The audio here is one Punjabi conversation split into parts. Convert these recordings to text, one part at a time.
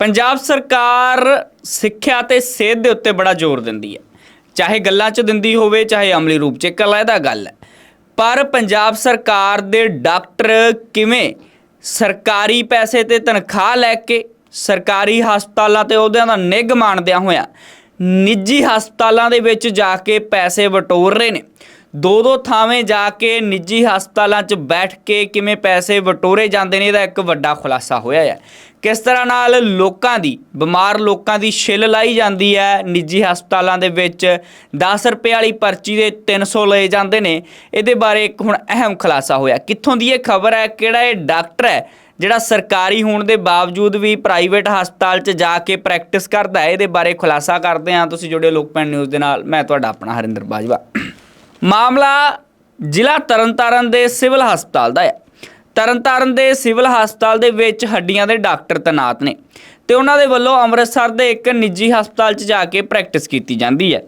ਪੰਜਾਬ ਸਰਕਾਰ ਸਿੱਖਿਆ ਤੇ ਸਿਹਤ ਦੇ ਉੱਤੇ ਬੜਾ ਜ਼ੋਰ ਦਿੰਦੀ ਹੈ। ਚਾਹੇ ਗੱਲਾਂ 'ਚ ਦਿੰਦੀ ਹੋਵੇ, ਚਾਹੇ ਅਮਲੀ ਰੂਪ 'ਚ, ਇੱਕ ਅਲੱਗਾ ਗੱਲ ਹੈ। ਪਰ ਪੰਜਾਬ ਸਰਕਾਰ ਦੇ ਡਾਕਟਰ ਕਿਵੇਂ ਸਰਕਾਰੀ ਪੈਸੇ ਤੇ ਤਨਖਾਹ ਲੈ ਕੇ ਸਰਕਾਰੀ ਹਸਪਤਾਲਾਂ ਤੇ ਉਹਦਿਆਂ ਦਾ ਨਿੱਘ ਮਾਣਦਿਆਂ ਹੋਇਆਂ ਨਿੱਜੀ ਹਸਪਤਾਲਾਂ ਦੇ ਵਿੱਚ ਜਾ ਕੇ ਪੈਸੇ ਵਟੋਰ ਰਹੇ ਨੇ। ਦੋ ਦੋ ਥਾਵੇਂ ਜਾ ਕੇ ਨਿੱਜੀ ਹਸਪਤਾਲਾਂ 'ਚ ਬੈਠ ਕੇ ਕਿਵੇਂ ਪੈਸੇ ਵਟੋਰੇ ਜਾਂਦੇ ਨੇ, ਇਹਦਾ ਇੱਕ ਵੱਡਾ ਖੁਲਾਸਾ ਹੋਇਆ ਹੈ ਕਿਸ ਤਰ੍ਹਾਂ ਨਾਲ ਲੋਕਾਂ ਦੀ, ਬਿਮਾਰ ਲੋਕਾਂ ਦੀ ਛਿੱਲ ਲਾਈ ਜਾਂਦੀ ਹੈ, ਨਿੱਜੀ ਹਸਪਤਾਲਾਂ ਦੇ ਵਿੱਚ 10 ਰੁਪਏ ਵਾਲੀ ਪਰਚੀ ਦੇ 300 ਲਏ ਜਾਂਦੇ ਨੇ, ਇਹਦੇ ਬਾਰੇ ਇੱਕ ਹੁਣ ਅਹਿਮ ਖੁਲਾਸਾ ਹੋਇਆ। ਕਿੱਥੋਂ ਦੀ ਇਹ ਖਬਰ ਹੈ, ਕਿਹੜਾ ਇਹ ਡਾਕਟਰ ਹੈ, ਜਿਹੜਾ ਸਰਕਾਰੀ ਹੋਣ ਦੇ ਬਾਵਜੂਦ ਵੀ ਪ੍ਰਾਈਵੇਟ ਹਸਪਤਾਲ 'ਚ ਜਾ ਕੇ ਪ੍ਰੈਕਟਿਸ ਕਰਦਾ ਹੈ, ਇਹਦੇ ਬਾਰੇ ਖੁਲਾਸਾ ਕਰਦੇ ਹਾਂ। ਤੁਸੀਂ ਜੁੜੇ ਲੋਕਪੈਨ ਨਿਊਜ਼ ਦੇ ਨਾਲ, ਮੈਂ ਤੁਹਾਡਾ ਆਪਣਾ ਹਰਿੰਦਰ ਬਾਜਵਾ। ਮਾਮਲਾ ਜ਼ਿਲ੍ਹਾ ਤਰਨਤਾਰਨ ਦੇ ਸਿਵਲ ਹਸਪਤਾਲ ਦਾ ਹੈ। ਤਰਨਤਾਰਨ ਦੇ ਸਿਵਲ ਹਸਪਤਾਲ ਦੇ ਵਿੱਚ ਹੱਡੀਆਂ ਦੇ ਡਾਕਟਰ ਤੈਨਾਤ ਨੇ ਤੇ ਉਹਨਾਂ ਦੇ ਵੱਲੋਂ ਅੰਮ੍ਰਿਤਸਰ ਦੇ ਇੱਕ ਨਿੱਜੀ ਹਸਪਤਾਲ 'ਚ ਜਾ ਕੇ ਪ੍ਰੈਕਟਿਸ ਕੀਤੀ ਜਾਂਦੀ ਹੈ।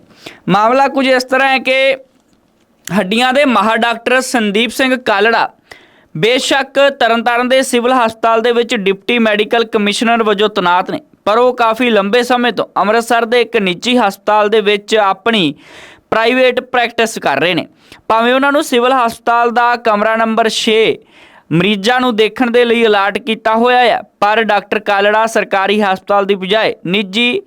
ਮਾਮਲਾ ਕੁਝ ਇਸ ਤਰ੍ਹਾਂ ਹੈ ਕਿ ਹੱਡੀਆਂ ਦੇ ਮਾਹਰ ਡਾਕਟਰ ਸੰਦੀਪ ਸਿੰਘ ਕਾਲੜਾ ਬੇਸ਼ੱਕ ਤਰਨਤਾਰਨ ਦੇ ਸਿਵਲ ਹਸਪਤਾਲ ਦੇ ਵਿੱਚ ਡਿਪਟੀ ਮੈਡੀਕਲ ਕਮਿਸ਼ਨਰ ਵਜੋਂ ਤੈਨਾਤ ਨੇ, ਪਰ ਉਹ ਕਾਫੀ ਲੰਬੇ ਸਮੇਂ ਤੋਂ ਅੰਮ੍ਰਿਤਸਰ ਦੇ ਇੱਕ ਨਿੱਜੀ ਹਸਪਤਾਲ ਦੇ ਵਿੱਚ ਆਪਣੀ ਪ੍ਰਾਈਵੇਟ ਪ੍ਰੈਕਟਿਸ ਕਰ ਰਹੇ ਨੇ। ਭਾਵੇਂ ਉਹਨਾਂ ਨੂੰ ਸਿਵਲ ਹਸਪਤਾਲ ਦਾ ਕਮਰਾ ਨੰਬਰ 6 ਮਰੀਜ਼ਾਂ ਨੂੰ ਦੇਖਣ ਦੇ ਲਈ ਅਲਾਟ ਕੀਤਾ ਹੋਇਆ ਹੈ, ਪਰ ਡਾਕਟਰ ਕਾਲੜਾ ਸਰਕਾਰੀ ਹਸਪਤਾਲ ਦੀ ਬਜਾਏ ਨਿੱਜੀ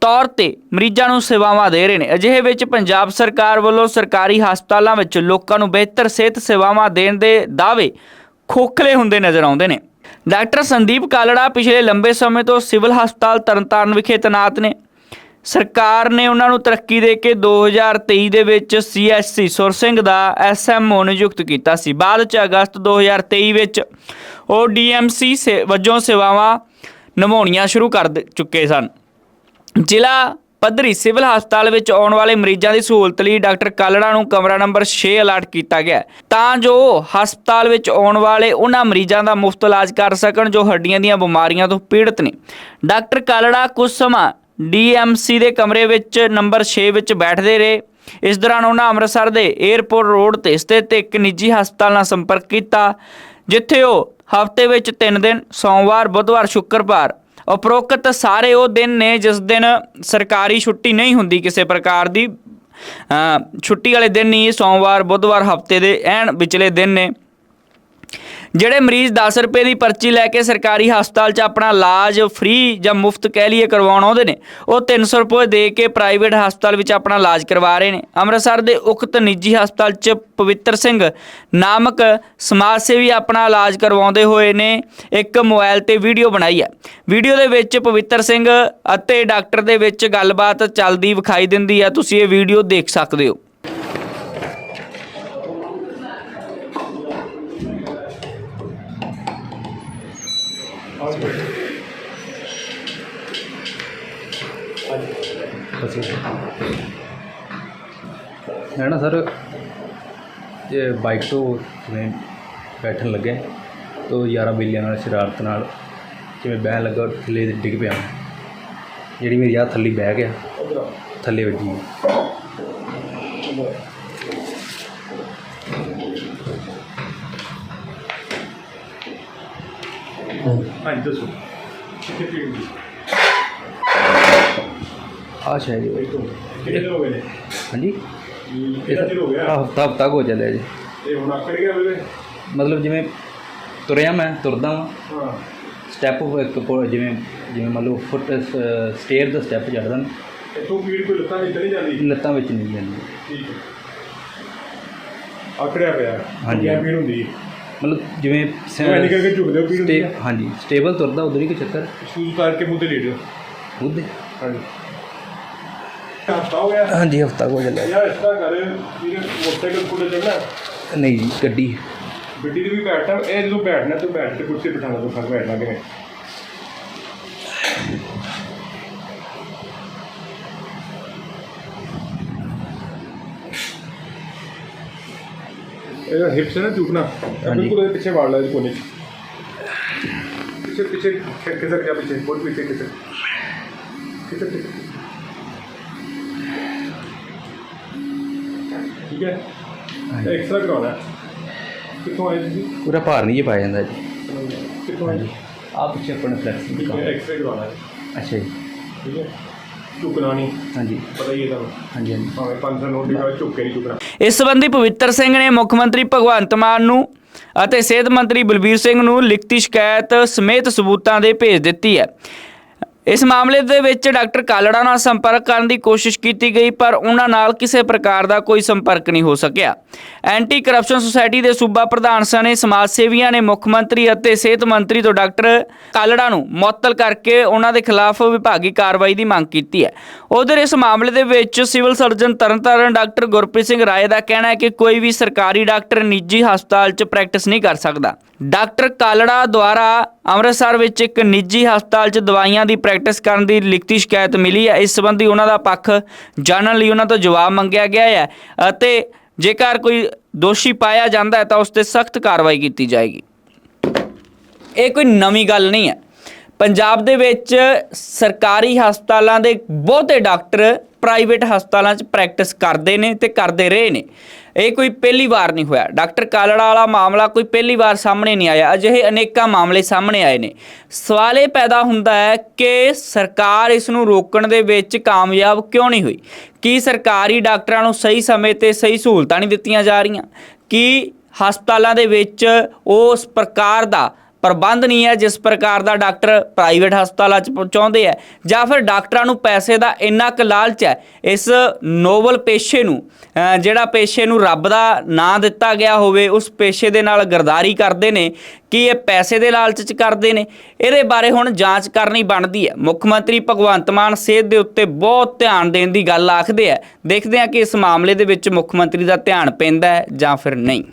ਤੌਰ ਤੇ ਮਰੀਜ਼ਾਂ ਨੂੰ ਸੇਵਾਵਾਂ ਦੇ ਰਹੇ ਨੇ। ਅਜਿਹੇ ਵਿੱਚ ਪੰਜਾਬ ਸਰਕਾਰ ਵੱਲੋਂ ਸਰਕਾਰੀ ਹਸਪਤਾਲਾਂ ਵਿੱਚ ਲੋਕਾਂ ਨੂੰ ਬਿਹਤਰ ਸਿਹਤ ਸੇਵਾਵਾਂ ਦੇਣ ਦੇ ਦਾਅਵੇ ਖੋਖਲੇ ਹੁੰਦੇ ਨਜ਼ਰ ਆਉਂਦੇ ਨੇ। ਡਾਕਟਰ ਸੰਦੀਪ ਕਾਲੜਾ ਪਿਛਲੇ ਲੰਬੇ ਸਮੇਂ ਤੋਂ ਸਿਵਲ ਹਸਪਤਾਲ ਤਰਨਤਾਰਨ ਵਿਖੇ ਤੈਨਾਤ ਨੇ। ਸਰਕਾਰ ਨੇ ਉਹਨਾਂ ਨੂੰ ਤਰੱਕੀ ਦੇ ਕੇ 2023 ਦੇ ਵਿੱਚ ਸੀਐਸਸੀ ਸੁਰ ਸਿੰਘ ਦਾ ਐਸਐਮਓ ਨਿਯੁਕਤ ਕੀਤਾ ਸੀ। ਬਾਅਦ ਚ ਅਗਸਤ 2023 ਵਿੱਚ ਉਹ ਡੀਐਮਸੀ ਵਜੋਂ ਸੇਵਾਵਾਂ ਨਿਭਾਉਣੀਆਂ ਸ਼ੁਰੂ ਕਰ ਦ- ਚੁੱਕੇ ਸਨ। ਜ਼ਿਲ੍ਹਾ ਪੱਧਰੀ ਸਿਵਲ ਹਸਪਤਾਲ ਵਿੱਚ ਆਉਣ ਵਾਲੇ ਮਰੀਜ਼ਾਂ ਦੀ ਸਹੂਲਤ ਲਈ ਡਾਕਟਰ ਕਾਲੜਾ ਨੂੰ ਕਮਰਾ ਨੰਬਰ 6 ਅਲਾਟ ਕੀਤਾ ਗਿਆ ਤਾਂ ਜੋ ਉਹ ਹਸਪਤਾਲ ਵਿੱਚ ਆਉਣ ਵਾਲੇ ਉਹਨਾਂ ਮਰੀਜ਼ਾਂ ਦਾ ਮੁਫਤ ਇਲਾਜ ਕਰ ਸਕਣ ਜੋ ਹੱਡੀਆਂ ਦੀਆਂ ਬਿਮਾਰੀਆਂ ਤੋਂ ਪੀੜਤ ਨੇ। ਡਾਕਟਰ ਕਾਲੜਾ ਕੁਝ ਸਮਾਂ ਡੀਐਮਸੀ ਦੇ ਕਮਰੇ ਵਿੱਚ ਨੰਬਰ 6 ਵਿੱਚ ਬੈਠਦੇ ਰਹੇ। ਇਸ ਦੌਰਾਨ ਉਹਨਾਂ ਅੰਮ੍ਰਿਤਸਰ ਦੇ 에ਅਰਪੋਰਟ ਰੋਡ ਤੇ ਸਥਿਤ ਇੱਕ ਨਿੱਜੀ ਹਸਪਤਾਲ ਨਾਲ ਸੰਪਰਕ ਕੀਤਾ, ਜਿੱਥੇ ਉਹ ਹਫ਼ਤੇ ਵਿੱਚ 3 ਦਿਨ, ਸੋਮਵਾਰ, ਬੁੱਧਵਾਰ, ਸ਼ੁੱਕਰਵਾਰ ਉਪਰੋਕਤ ਸਾਰੇ ਉਹ ਦਿਨ ਨੇ ਜਿਸ ਦਿਨ ਸਰਕਾਰੀ ਛੁੱਟੀ ਨਹੀਂ ਹੁੰਦੀ ਕਿਸੇ ਪ੍ਰਕਾਰ ਦੀ। ਛੁੱਟੀ ਵਾਲੇ ਦਿਨ ਨਹੀਂ ਸੋਮਵਾਰ, ਬੁੱਧਵਾਰ ਹਫ਼ਤੇ ਦੇ ਐਨ ਵਿਚਲੇ ਦਿਨ ਨੇ। ਜਿਹੜੇ ਮਰੀਜ਼ 10 ਰੁਪਏ ਦੀ ਪਰਚੀ ਲੈ ਕੇ ਸਰਕਾਰੀ ਹਸਪਤਾਲ 'ਚ ਆਪਣਾ ਇਲਾਜ ਫ੍ਰੀ ਜਾਂ ਮੁਫਤ ਕਹਿ ਲਈਏ ਕਰਵਾਉਣ ਆਉਂਦੇ ਨੇ, ਉਹ 300 ਰੁਪਏ ਦੇ ਕੇ ਪ੍ਰਾਈਵੇਟ ਹਸਪਤਾਲ ਵਿੱਚ ਆਪਣਾ ਇਲਾਜ ਕਰਵਾ ਰਹੇ ਨੇ। ਅੰਮ੍ਰਿਤਸਰ ਦੇ ਉਕਤ ਨਿੱਜੀ ਹਸਪਤਾਲ 'ਚ ਪਵਿੱਤਰ ਸਿੰਘ ਨਾਮਕ ਸਮਾਜ ਸੇਵੀ ਆਪਣਾ ਇਲਾਜ ਕਰਵਾਉਂਦੇ ਹੋਏ ਨੇ ਇੱਕ ਮੋਬਾਈਲ ਤੇ ਵੀਡੀਓ ਬਣਾਈ ਹੈ। ਵੀਡੀਓ ਦੇ ਵਿੱਚ ਪਵਿੱਤਰ ਸਿੰਘ ਅਤੇ ਡਾਕਟਰ ਦੇ ਵਿੱਚ ਗੱਲਬਾਤ ਚੱਲਦੀ ਵਿਖਾਈ ਦਿੰਦੀ ਹੈ। ਤੁਸੀਂ ਇਹ ਵੀਡੀਓ ਦੇਖ ਸਕਦੇ ਹੋ। ਮੈਂ ਨਾ ਸਰ, ਇਹ ਬਾਈਕ ਤੋਂ ਜਿਵੇਂ ਬੈਠਣ ਲੱਗੇ ਤੋ ਯਾਰਾਂ ਬੇਲੀਆਂ ਨਾਲ, ਸ਼ਰਾਰਤ ਨਾਲ ਜਿਵੇਂ ਬਹਿਣ ਲੱਗਾ, ਥੱਲੇ ਡਿੱਗ ਪਿਆ ਜਿਹੜੀ ਮੇਰੀ ਆ ਥੱਲੇ ਬਹਿ ਗਿਆ, ਥੱਲੇ ਵੱਜੀ ਹਾਂਜੀ, ਦੱਸੋ। ਕਿੱਥੇ ਪੀੜ ਸ਼ਾਇਦ ਇਹ- ਕਿੰਨੇ ਦਿਨ ਹੋ ਗਏ ਨੇ? ਹਾਂਜੀ? ਕਿੰਨਾ ਚਿਰ ਹੋ ਗਿਆ? ਹਫਤਾ ਹਫਤਾ ਹੋ ਚੱਲਿਆ ਜੀ। ਇਹ ਹੁਣ ਆਕੜ ਗਿਆ ਵੇ ਮਤਲਬ ਜਿਵੇਂ ਤੁਰਿਆ ਮੈਂ ਤੁਰਦਾ ਵਾਂ। ਹਾਂ। ਸਟੈਪ ਇੱਕ ਜਿਵੇਂ ਜਿਵੇਂ ਮੰਨ ਲਓ ਫੁੱਟ ਸਟੇਅਰ ਦਾ ਸਟੈਪ ਚੜ੍ਹਦਾ ਨਾ, ਇੱਥੋਂ ਪੀੜ ਕੋਈ ਲੱਤਾਂ ਨਹੀਂ ਚਲੀ ਜਾਂਦੀ? ਲੱਤਾਂ ਵਿੱਚ ਨਹੀਂ ਜਾਂਦੀ। ਠੀਕ ਹੈ। ਆਕੜਿਆ ਪਿਆ। ਹਾਂਜੀ। ਕਿਆ ਪੀੜ ਹੁੰਦੀ ਮਤਲਬ ਜਿਵੇਂ ਐਨੀ ਕਰਕੇ ਝੁਕਦੇ ਪੀੜ ਹੁੰਦੀ ਹਾਂਜੀ। ਸਟੇਬਲ ਤੁਰਦਾ ਉਧਰ ਹੀ ਕਿ ਚੱਕਰ? ਸ਼ੂਜ਼ ਉਤਾਰ ਕੇ ਮੂੰਹ ਤੇ ਲੇਟੋ ਉਹਦੇ ਹਾਂਜੀ। ਹਫਤਾ ਹੋ ਗਿਆ। ਹਾਂਜੀ ਹਫਤਾ ਹੋ ਚੱਲਿਆ ਯਾਰ ਇਸ ਤਰ੍ਹਾਂ ਕਰ ਵੀਰੇ ਮੋਟਰਸਾਈਕਲ ਕੋਲ ਚੜਨਾ ਨਹੀਂ ਜੀ ਗੱਡੀ। ਗੱਡੀ ਦੇ ਵੀ ਬੈਠਣਾ ਇਹ ਜਦੋਂ ਬੈਠਣਾ ਤੂੰ ਬੈਠ ਕੇ ਕੁਰਸੀ ਬਿਠਾਣਾ ਤੂੰ ਫਰ ਬੈਠਣਾ ਕਿਵੇਂ ਇਹ ਹਿਪਸ ਨਾ ਹਾਂਜੀ। ਬਿਲਕੁਲ ਇਹਦੇ ਪਿੱਛੇ ਵਾੜ ਲਾ ਇਹਦੇ ਕੋਨੇ 'ਚ। ਪਿੱਛੇ ਪਿੱਛੇ ਖਿਸਕ ਜਾ ਪਿੱਛੇ ਬਹੁਤ ਪਿੱਛੇ ਖਿਸਕ ਖਿਸਕ। ਠੀਕ ਹੈ? ਐਕਸਟਰਾ ਕਰਾਉਣਾ ਹੈ। ਕਿੱਥੋਂ ਆਏ ਤੁਸੀਂ? ਪੂਰਾ ਭਾਰ ਨਹੀਂ ਜੇ ਪਾਇਆ ਜਾਂਦਾ ਜੀ। ਕਿੱਥੋਂ ਆਏ? ਪਿੱਛੇ ਆਪਣੇ ਫਲੈਕਸ ਦੀ ਦੁਕਾਨ। ਐਕਸਰੇ ਕਰਵਾਉਣਾ ਹੈ। ਅੱਛਾ ਜੀ। ਠੀਕ ਹੈ? ਝੁਕਣਾ ਨਹੀਂ। ਹਾਂਜੀ। ਪਤਾ ਹੀ ਹੈ ਤੁਹਾਨੂੰ। ਹਾਂਜੀ ਹਾਂਜੀ। ਭਾਵੇਂ 500 ਨੋਟ ਦੀ ਗੱਲ ਝੁੱਕ ਕੇ ਨਹੀਂ ਝੁਕਣਾ। ਇਸ ਸੰਬੰਧੀ ਪਵਿੱਤਰ ਸਿੰਘ ਨੇ ਮੁੱਖ ਮੰਤਰੀ ਭਗਵੰਤ ਮਾਨ ਨੂੰ ਅਤੇ ਸਿਹਤ ਮੰਤਰੀ ਬਲਬੀਰ ਸਿੰਘ ਨੂੰ ਲਿਖਤੀ ਸ਼ਿਕਾਇਤ ਸਮੇਤ ਸਬੂਤਾਂ ਦੇ ਭੇਜ ਦਿੱਤੀ ਹੈ। ਇਸ ਮਾਮਲੇ ਦੇ ਵਿੱਚ ਡਾਕਟਰ ਕਾਲੜਾ ਨਾਲ ਸੰਪਰਕ ਕਰਨ ਦੀ ਕੋਸ਼ਿਸ਼ ਕੀਤੀ ਗਈ, ਪਰ ਉਹਨਾਂ ਨਾਲ ਕਿਸੇ ਪ੍ਰਕਾਰ ਦਾ ਕੋਈ ਸੰਪਰਕ ਨਹੀਂ ਹੋ ਸਕਿਆ। ਐਂਟੀ ਕਰਪਸ਼ਨ ਸੁਸਾਇਟੀ ਦੇ ਸੂਬਾ ਪ੍ਰਧਾਨ ਸਣੇ ਸਮਾਜ ਸੇਵੀਆਂ ਨੇ ਮੁੱਖ ਮੰਤਰੀ ਅਤੇ ਸਿਹਤ ਮੰਤਰੀ ਤੋਂ ਡਾਕਟਰ ਕਾਲੜਾ ਨੂੰ ਮੁਅੱਤਲ ਕਰਕੇ ਉਹਨਾਂ ਦੇ ਖਿਲਾਫ ਵਿਭਾਗੀ ਕਾਰਵਾਈ ਦੀ ਮੰਗ ਕੀਤੀ ਹੈ। ਉਧਰ ਇਸ ਮਾਮਲੇ ਦੇ ਵਿੱਚ civil surgeon Tarn Taran doctor Gurpreet Singh Rai ਦਾ ਕਹਿਣਾ ਹੈ ਕਿ ਕੋਈ ਵੀ ਸਰਕਾਰੀ ਡਾਕਟਰ ਨਿੱਜੀ ਹਸਪਤਾਲ 'ਚ ਪ੍ਰੈਕਟਿਸ ਨਹੀਂ ਕਰ ਸਕਦਾ। ਡਾਕਟਰ ਕਾਲੜਾ ਦੁਆਰਾ ਅੰਮ੍ਰਿਤਸਰ ਵਿੱਚ ਇੱਕ ਨਿੱਜੀ ਹਸਪਤਾਲ 'ਚ ਦਵਾਈਆਂ ਦੀ ਪ੍ਰੈਕਟਿਸ ਕਰਨ ਦੀ ਲਿਖਤੀ ਸ਼ਿਕਾਇਤ ਮਿਲੀ ਹੈ। ਇਸ ਸੰਬੰਧੀ ਉਹਨਾਂ ਦਾ ਪੱਖ ਜਾਣਨ ਲਈ ਉਹਨਾਂ ਤੋਂ ਜਵਾਬ ਮੰਗਿਆ ਗਿਆ ਹੈ ਅਤੇ ਜੇਕਰ ਕੋਈ ਦੋਸ਼ੀ ਪਾਇਆ ਜਾਂਦਾ ਹੈ ਤਾਂ ਉਸ ਤੇ ਸਖਤ ਕਾਰਵਾਈ ਕੀਤੀ ਜਾਏਗੀ। ਇਹ ਕੋਈ ਨਵੀਂ ਗੱਲ ਨਹੀਂ ਹੈ। ਪੰਜਾਬ ਦੇ ਵਿੱਚ ਸਰਕਾਰੀ ਹਸਪਤਾਲਾਂ ਦੇ ਬਹੁਤੇ ਡਾਕਟਰ ਪ੍ਰਾਈਵੇਟ ਹਸਪਤਾਲਾਂ 'ਚ ਪ੍ਰੈਕਟਿਸ ਕਰਦੇ ਨੇ ਤੇ ਕਰਦੇ ਰਹੇ ਨੇ। ਇਹ ਕੋਈ ਪਹਿਲੀ ਵਾਰ ਨਹੀਂ ਹੋਇਆ। ਡਾਕਟਰ ਕਾਲੜਾ ਵਾਲਾ ਮਾਮਲਾ ਕੋਈ ਪਹਿਲੀ ਵਾਰ ਸਾਹਮਣੇ ਨਹੀਂ ਆਇਆ। ਅਜਿਹੇ ਅਨੇਕਾਂ ਮਾਮਲੇ ਸਾਹਮਣੇ ਆਏ ਨੇ। ਸਵਾਲ ਇਹ ਪੈਦਾ ਹੁੰਦਾ ਹੈ ਕਿ ਸਰਕਾਰ ਇਸ ਨੂੰ ਰੋਕਣ ਦੇ ਵਿੱਚ ਕਾਮਯਾਬ ਕਿਉਂ ਨਹੀਂ ਹੋਈ? ਕੀ ਸਰਕਾਰੀ ਡਾਕਟਰਾਂ ਨੂੰ ਸਹੀ ਸਮੇਂ ਤੇ ਸਹੀ ਸਹੂਲਤਾਂ ਨਹੀਂ ਦਿੱਤੀਆਂ ਜਾ ਰਹੀਆਂ? ਕੀ ਹਸਪਤਾਲਾਂ ਦੇ ਵਿੱਚ ਉਸ ਪ੍ਰਕਾਰ ਦਾ ਪ੍ਰਬੰਧ ਨਹੀਂ ਹੈ ਜਿਸ ਪ੍ਰਕਾਰ ਦਾ ਡਾਕਟਰ ਪ੍ਰਾਈਵੇਟ ਹਸਪਤਾਲਾਂ 'ਚ ਪਹੁੰਚਾਉਂਦੇ ਆ ਜਾਂ ਫਿਰ ਡਾਕਟਰਾਂ ਨੂੰ ਪੈਸੇ ਦਾ ਇੰਨਾ ਕੁ ਲਾਲਚ ਹੈ, ਇਸ ਨੋਬਲ ਪੇਸ਼ੇ ਨੂੰ ਜਿਹੜਾ ਪੇਸ਼ੇ ਨੂੰ ਰੱਬ ਦਾ ਨਾਂ ਦਿੱਤਾ ਗਿਆ ਹੋਵੇ, ਉਸ ਪੇਸ਼ੇ ਦੇ ਨਾਲ ਗਰਦਾਰੀ ਕਰਦੇ ਨੇ, ਕਿ ਇਹ ਪੈਸੇ ਦੇ ਲਾਲਚ 'ਚ ਕਰਦੇ ਨੇ? ਇਹਦੇ ਬਾਰੇ ਹੁਣ ਜਾਂਚ ਕਰਨੀ ਬਣਦੀ ਹੈ। ਮੁੱਖ ਮੰਤਰੀ ਭਗਵੰਤ ਮਾਨ ਸਿਹਤ ਦੇ ਉੱਤੇ ਬਹੁਤ ਧਿਆਨ ਦੇਣ ਦੀ ਗੱਲ ਆਖਦੇ ਆ ਦੇਖਦੇ ਆ ਕਿ ਇਸ ਮਾਮਲੇ ਦੇ ਵਿੱਚ ਮੁੱਖ ਮੰਤਰੀ ਦਾ ਧਿਆਨ ਪੈਂਦਾ ਹੈ ਜਾਂ ਫਿਰ ਨਹੀਂ।